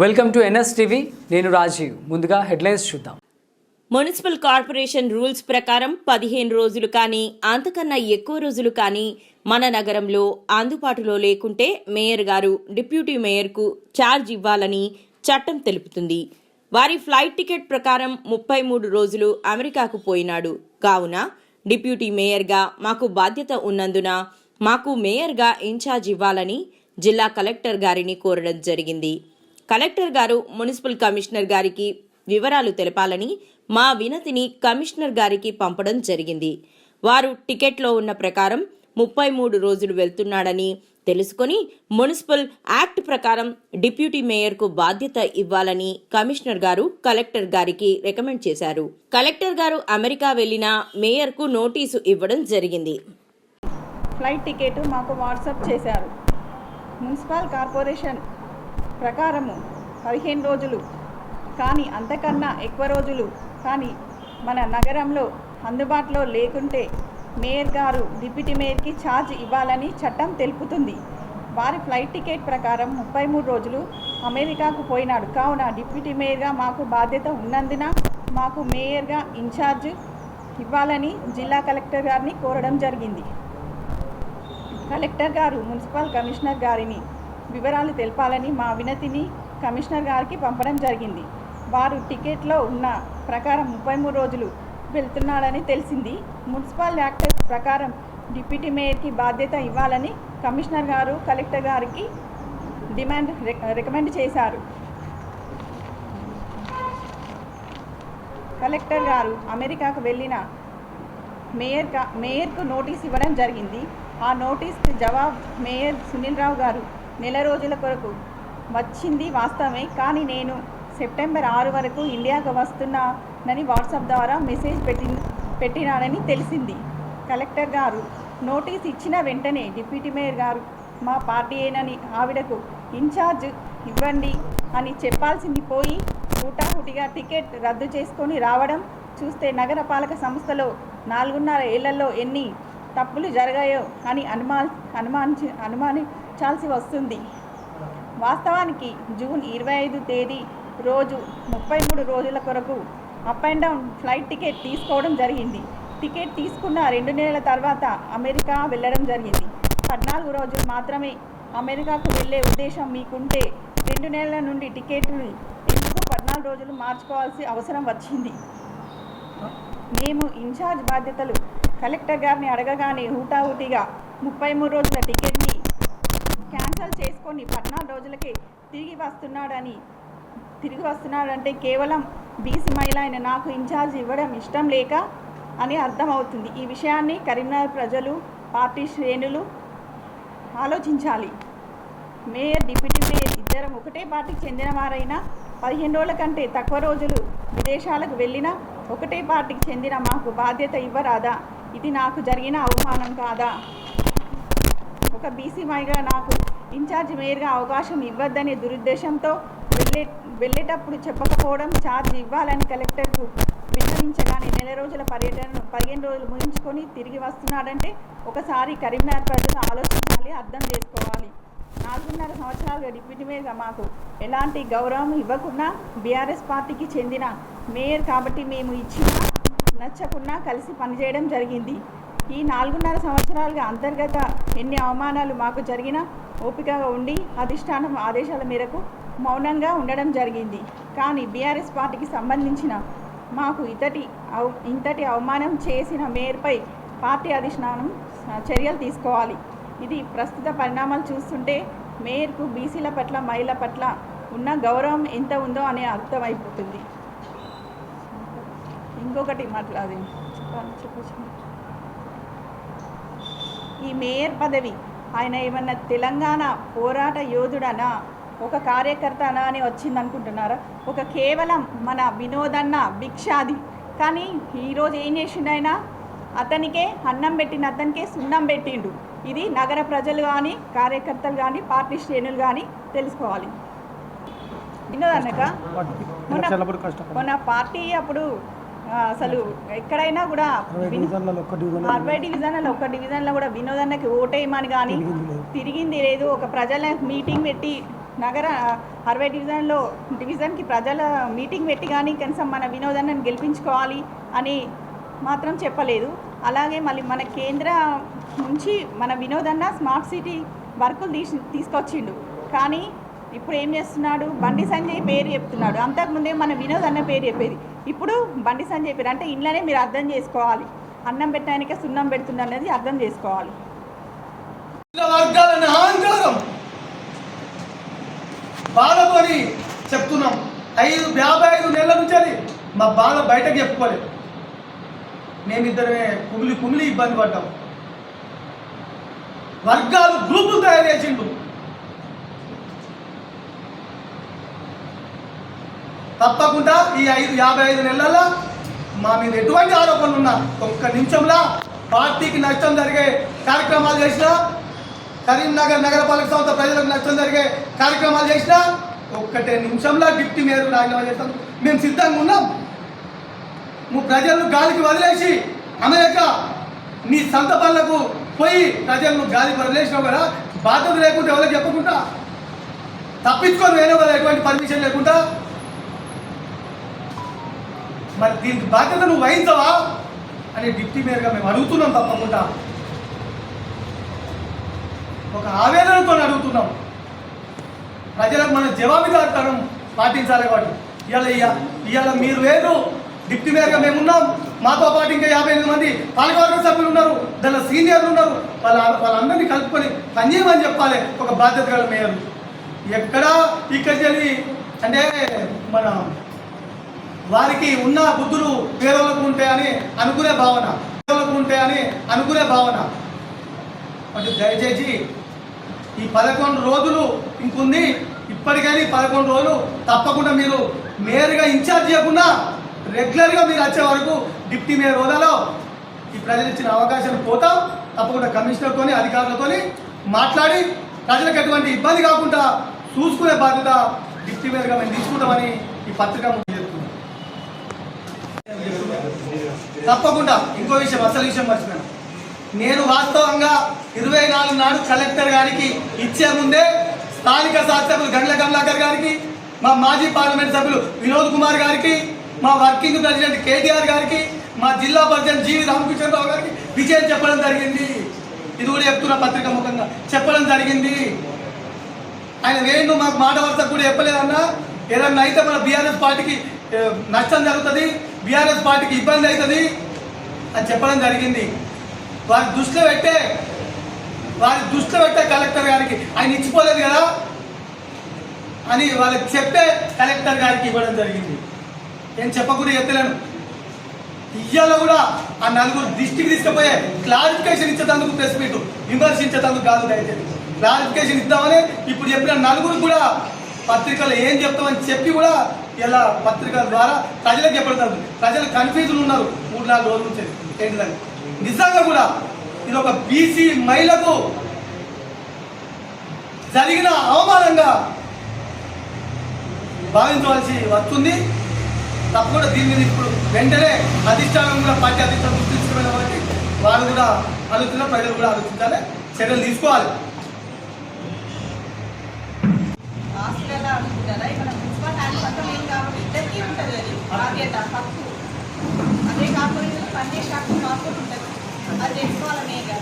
Welcome to NS TV. నేను రాజీవ్. ముందుగా headlines చూద్దాం. మున్సిపల్ కార్పొరేషన్ రూల్స్ ప్రకారం పదిహేను రోజులు కానీ అంతకన్నా ఎక్కువ రోజులు కానీ మన నగరంలో అందుబాటులో లేకుంటే మేయర్ గారు డిప్యూటీ మేయర్కు ఛార్జ్ ఇవ్వాలని చట్టం తెలుపుతుంది. వారి ఫ్లైట్ టికెట్ ప్రకారం ముప్పై మూడు రోజులు అమెరికాకు పోయినాడు. కావున డిప్యూటీ మేయర్గా మాకు బాధ్యత ఉన్నందున మాకు మేయర్గా ఇన్ఛార్జ్ ఇవ్వాలని జిల్లా కలెక్టర్ గారిని కోరడం జరిగింది. కలెక్టర్ గారు మున్సిపల్ కమిషనర్ గారికి వివరాలు తెలపాలని మా వినతిని కమిషనర్ గారికి పంపడం జరిగింది. వారు టికెట్లో ఉన్న ప్రకారం ముప్పై మూడు రోజులు వెళ్తున్నాడని తెలుసుకొని మున్సిపల్ యాక్ట్ ప్రకారం డిప్యూటీ మేయర్కు బాధ్యత ఇవ్వాలని కమిషనర్ గారు కలెక్టర్ గారికి రికమెండ్ చేశారు. కలెక్టర్ గారు అమెరికా వెళ్ళిన మేయర్కు నోటీసు ఇవ్వడం జరిగింది. ఫ్లైట్ టికెట్ మాకు వాట్సాప్ చేశారు. మున్సిపల్ కార్పొరేషన్ ప్రకారము పదిహేను రోజులు. కానీ అంతకన్నా ఎక్కువ రోజులు. కానీ మన నగరంలో అందుబాటులో లేకుంటే మేయర్ గారు డిప్యూటీ మేయర్కి ఛార్జ్ ఇవ్వాలని చట్టం తెలుపుతుంది. వారి ఫ్లైట్ టికెట్ ప్రకారం ముప్పై మూడు రోజులు అమెరికాకు పోయినాడు. కావున డిప్యూటీ మేయర్గా మాకు బాధ్యత ఉన్నందున మాకు మేయర్గా ఇన్ఛార్జ్ ఇవ్వాలని జిల్లా కలెక్టర్ గారిని కోరడం జరిగింది. కలెక్టర్ గారు మున్సిపల్ కమిషనర్ గారిని వివరాలు తెలపాలని మా వినతిని కమిషనర్ గారికి పంపడం జరిగింది. వారు టికెట్లో ఉన్న ప్రకారం ముప్పై మూడు రోజులు వెళ్తున్నాడని తెలిసింది. మున్సిపల్ యాక్ట్ ప్రకారం డిప్యూటీ మేయర్కి బాధ్యత ఇవ్వాలని కమిషనర్ గారు కలెక్టర్ గారికి డిమాండ్ రికమెండ్ చేశారు. కలెక్టర్ గారు అమెరికాకు వెళ్ళిన మేయర్ మేయర్కు నోటీస్ ఇవ్వడం జరిగింది. ఆ నోటీస్కి జవాబు మేయర్ సునీల్ రావు గారు నెల రోజుల కొరకు వచ్చింది వాస్తవమే. కానీ నేను సెప్టెంబర్ ఆరు వరకు ఇండియాకు వస్తున్నానని వాట్సాప్ ద్వారా మెసేజ్ పెట్టి పెట్టినానని తెలిసింది. కలెక్టర్ గారు నోటీస్ ఇచ్చిన వెంటనే డిప్యూటీ మేయర్ గారు మా పార్టీ ఏనని ఆవిడకు ఇన్ఛార్జ్ ఇవ్వండి అని చెప్పాల్సింది పోయి హుటాహుటిగా టికెట్ రద్దు చేసుకొని రావడం చూస్తే నగరపాలక సంస్థలో నాలుగున్నర ఏళ్ళలో ఎన్ని తప్పులు జరగాయో అని అనుమా అనుమానించి అనుమానించాల్సి వస్తుంది. వాస్తవానికి జూన్ ఇరవై ఐదు తేదీ రోజు ముప్పై మూడు రోజుల కొరకు up and down flight ticket తీసుకోవడం జరిగింది. టికెట్ తీసుకున్న రెండు నెలల తర్వాత అమెరికా వెళ్ళడం జరిగింది. పద్నాలుగు రోజులు మాత్రమే అమెరికాకు వెళ్ళే ఉద్దేశం మీకుంటే రెండు నెలల నుండి టికెట్ని ఎందుకు పద్నాలుగు రోజులు మార్చుకోవాల్సి అవసరం వచ్చింది? మేము ఇన్ఛార్జ్ బాధ్యతలు కలెక్టర్ గారిని అడగగానే హూటాహూటిగా ముప్పై మూడు రోజుల టికెట్ని క్యాన్సిల్ చేసుకొని పద్నాలుగు రోజులకే తిరిగి వస్తున్నాడని తిరిగి వస్తున్నాడంటే కేవలం బీసీ మహిళ ఆయన నాకు ఇన్ఛార్జ్ ఇవ్వడం ఇష్టం లేక అని అర్థమవుతుంది. ఈ విషయాన్ని కరీంనగర్ ప్రజలు పార్టీ శ్రేణులు ఆలోచించాలి. మేయర్ డిప్యూటీ మేయర్ ఇద్దరం ఒకటే పార్టీకి చెందిన వారైనా పదిహేను రోజుల కంటే తక్కువ రోజులు విదేశాలకు వెళ్ళినా ఒకటే పార్టీకి చెందిన మాకు బాధ్యత ఇవ్వరాదా? ఇది నాకు జరిగిన అవమానం కాదా? ఒక బీసీమైగా నాకు ఇన్ఛార్జ్ మేయర్గా అవకాశం ఇవ్వద్దనే దురుద్దేశంతో వెళ్ళే వెళ్ళేటప్పుడు చెప్పకపోవడం ఛార్జ్ ఇవ్వాలని కలెక్టర్కు విన్నవించగానే నెల రోజుల పర్యటన పదిహేను రోజులు ముగించుకొని తిరిగి వస్తున్నాడంటే ఒకసారి కరీంనగర్ ప్రజలు ఆలోచించాలి అర్థం చేసుకోవాలి. నాలుగున్నర సంవత్సరాలుగా డిప్యూటీ మేయర్గా మాకు ఎలాంటి గౌరవం ఇవ్వకుండా బీఆర్ఎస్ పార్టీకి చెందిన మేయర్ కాబట్టి మేము ఇచ్చిన నచ్చకున్నా కలిసి పనిచేయడం జరిగింది. ఈ నాలుగున్నర సంవత్సరాలుగా అంతర్గత ఎన్ని అవమానాలు మాకు జరిగినా ఓపికగా ఉండి అధిష్టానం ఆదేశాల మేరకు మౌనంగా ఉండడం జరిగింది. కానీ బీఆర్ఎస్ పార్టీకి సంబంధించిన మాకు ఇతటి అవ ఇంతటి అవమానం చేసిన మేయర్పై పార్టీ అధిష్టానం చర్యలు తీసుకోవాలి. ఇది ప్రస్తుత పరిణామాలు చూస్తుంటే మేయర్కు బీసీల పట్ల మహిళల పట్ల ఉన్న గౌరవం ఎంత ఉందో అనే అర్థమైపోతుంది. ఇంకొకటి చెప్పచ్చు ఈ మేయర్ పదవి ఆయన ఏమన్నా తెలంగాణ పోరాట యోధుడనా? ఒక కార్యకర్తనా అని వచ్చింది అనుకుంటున్నారా ఒక కేవలం మన వినోదన్న భిక్షాది. కానీ ఈరోజు ఏం చేసిండు ఆయన అతనికే అన్నం పెట్టిన అతనికే సున్నం పెట్టిండు. ఇది నగర ప్రజలు కానీ కార్యకర్తలు కానీ పార్టీ శ్రేణులు కానీ తెలుసుకోవాలి. వినోదన్నక? మొన్న మొన్న పార్టీ అప్పుడు అసలు ఎక్కడైనా కూడా అరవై డివిజన్లలో ఒక్క డివిజన్లో కూడా వినోదన్నకి ఓటేయమని కానీ తిరిగింది లేదు. ఒక ప్రజల మీటింగ్ పెట్టి నగర అరవై డివిజన్లో డివిజన్కి ప్రజల మీటింగ్ పెట్టి కానీ కనీసం మన వినోదాన్ని గెలిపించుకోవాలి అని మాత్రం చెప్పలేదు. అలాగే మళ్ళీ మన కేంద్ర నుంచి మన వినోదన్న స్మార్ట్ సిటీ వర్కులు తీసి తీసుకొచ్చిండు. కానీ ఇప్పుడు ఏం చేస్తున్నాడు? బండి సంజయ్ పేరు చెప్తున్నాడు. అంతకుముందే మన వినోద్ అన్న పేరు చెప్పేది. ఇప్పుడు బండి సంజయ్ పేరు. అంటే ఇంట్లోనే మీరు అర్థం చేసుకోవాలి. అన్నం పెట్టడానికే సున్నం పెడుతుంది అనేది అర్థం చేసుకోవాలి. ఇతర బాధతోని చెప్తున్నాం. ఐదు యాభై ఐదు నెలల నుంచి అది మా బాధ బయటకు చెప్పుకోలేదు. మేమిద్దరమే కుమిలి కుమిలి ఇబ్బంది పడ్డాం. వర్గాలు గ్రూపులు తయారు చేసిండు తప్పకుండా ఈ ఐదు యాభై ఐదు నెలల్లో మా మీద ఎటువంటి ఆరోపణలు ఉన్నా ఒక్క నిమిషంలో పార్టీకి నష్టం జరిగే కార్యక్రమాలు చేసినా కరీంనగర్ నగరపాలక సంస్థ ప్రజలకు నష్టం జరిగే కార్యక్రమాలు చేసినా ఒక్కటే నిమిషంలో డిప్టీ మేయర్ రాజీనామా చేస్తాం మేము సిద్ధంగా ఉన్నాం. నువ్వు ప్రజలను గాలికి వదిలేసి అమెరికా నీ సొంత పనులకు పోయి ప్రజలను గాలి వదిలేసినావు కదా బాధ్యత లేకుండా ఎవరికి చెప్పకుండా తప్పించుకొని వేరే వాళ్ళు ఎటువంటి పర్మిషన్ లేకుండా మరి దీనికి బాధ్యత నువ్వు వహించవా? అని డిప్టీ మేయర్గా మేము అడుగుతున్నాం తప్పకుండా. ఒక ఆవేదనతో అడుగుతున్నాం. ప్రజలకు మన జవాబుదారితనం పాటించాలి కాబట్టి ఇవాళ ఇవాళ మీరు వేరు. డిప్టీ మేయర్గా మేము ఉన్నాం. మాతో పాటు ఇంకా యాభై ఎనిమిది మంది పాలకవర్గ సభ్యులు ఉన్నారు. దానిలో సీనియర్లు ఉన్నారు. వాళ్ళ వాళ్ళందరినీ కలుపుకొని పనిచేయమని చెప్పాలి ఒక బాధ్యత గల మేయర్. ఎక్కడా ఇక్కడ అంటే మన వారికి ఉన్న బుద్ధులు పేదలకు ఉంటాయని అనుకునే భావన పేదలకు ఉంటాయని అనుకునే భావన. అంటే దయచేసి ఈ పదకొండు రోజులు ఇంకుంది ఇప్పటికైనా పదకొండు రోజులు తప్పకుండా మీరు మేయర్గా ఇన్ఛార్జ్ చేయకుండా రెగ్యులర్గా మీరు వచ్చే వరకు డిప్టీ మేయర్ హోదాలో ఈ ప్రజలు ఇచ్చిన అవకాశం పోతాం తప్పకుండా కమిషనర్తోని అధికారులతోని మాట్లాడి ప్రజలకు ఎటువంటి ఇబ్బంది కాకుండా చూసుకునే బాధ్యత డిప్టీ మేయర్గా మేము తీసుకుంటామని ఈ పత్రిక ముందు చెప్తున్నాం తప్పకుండా ఇంకో విషయం అసలు విషయం మర్చిపోయాను. నేను వాస్తవంగా ఇరవై నాలుగు నాడు కలెక్టర్ గారికి ఇచ్చే ముందే స్థానిక శాసనసభ్యులు గండ్ల కమలాకర్ గారికి మా మాజీ పార్లమెంట్ సభ్యులు వినోద్ కుమార్ గారికి మా వర్కింగ్ ప్రెసిడెంట్ కేటీఆర్ గారికి మా జిల్లా ప్రెసిడెంట్ జీవి రామకృష్ణరావు గారికి విజయం చెప్పడం జరిగింది. ఇది కూడా చెప్తున్న పత్రిక ముఖంగా. చెప్పడం జరిగింది. ఆయన వేణు మాకు మాట వరుసకు కూడా చెప్పలేదన్నా. ఏదన్నా అయితే మన బీఆర్ఎస్ పార్టీకి నష్టం జరుగుతుంది. బీఆర్ఎస్ పార్టీకి ఇబ్బంది అవుతుంది అని చెప్పడం జరిగింది. వారి దృష్టిలో పెట్టే వారి దృష్టిలో పెట్టే కలెక్టర్ గారికి ఆయన ఇచ్చిపోలేదు కదా అని వాళ్ళకి చెప్పే కలెక్టర్ గారికి ఇవ్వడం జరిగింది. నేను చెప్పకుండా చెప్తలేను ఇయ్యాల కూడా ఆ నలుగురు దిష్టికి తీసుకుపోయే క్లారిఫికేషన్ ఇచ్చేటందుకు ప్రెస్ మీట్ విమర్శించేటందుకు కాదు దయచేసి. క్లారిఫికేషన్ ఇద్దామని ఇప్పుడు చెప్పిన నలుగురు కూడా పత్రికలు ఏం చెప్తామని చెప్పి కూడా ఇలా పత్రికల ద్వారా ప్రజలకు చెప్పడం ప్రజలు కన్ఫ్యూజన్ ఉన్నారు. మూడు నాలుగు రోజుల నుంచి. ఏంటిదని నిజంగా కూడా ఇది ఒక బీసీ మహిళకు జరిగిన అవమానంగా భావించవలసి వస్తుంది. తప్పకుండా దీని మీద ఇప్పుడు వెంటనే అధిష్టానం కూడా పార్టీ అధిష్టానం గుర్తించడం కాబట్టి వారు కూడా ఆలోచన ప్రజలు కూడా ఆలోచించాలి. చర్యలు తీసుకోవాలి. దాని పక్కన ఏం కావాలి ఇద్దరికీ ఉంటుంది అది బాధ్యత హక్కు అదే కాకుండా పనిచేసే హక్కు మాకు ఉంటుంది. అది చేసుకోవాలి మేగా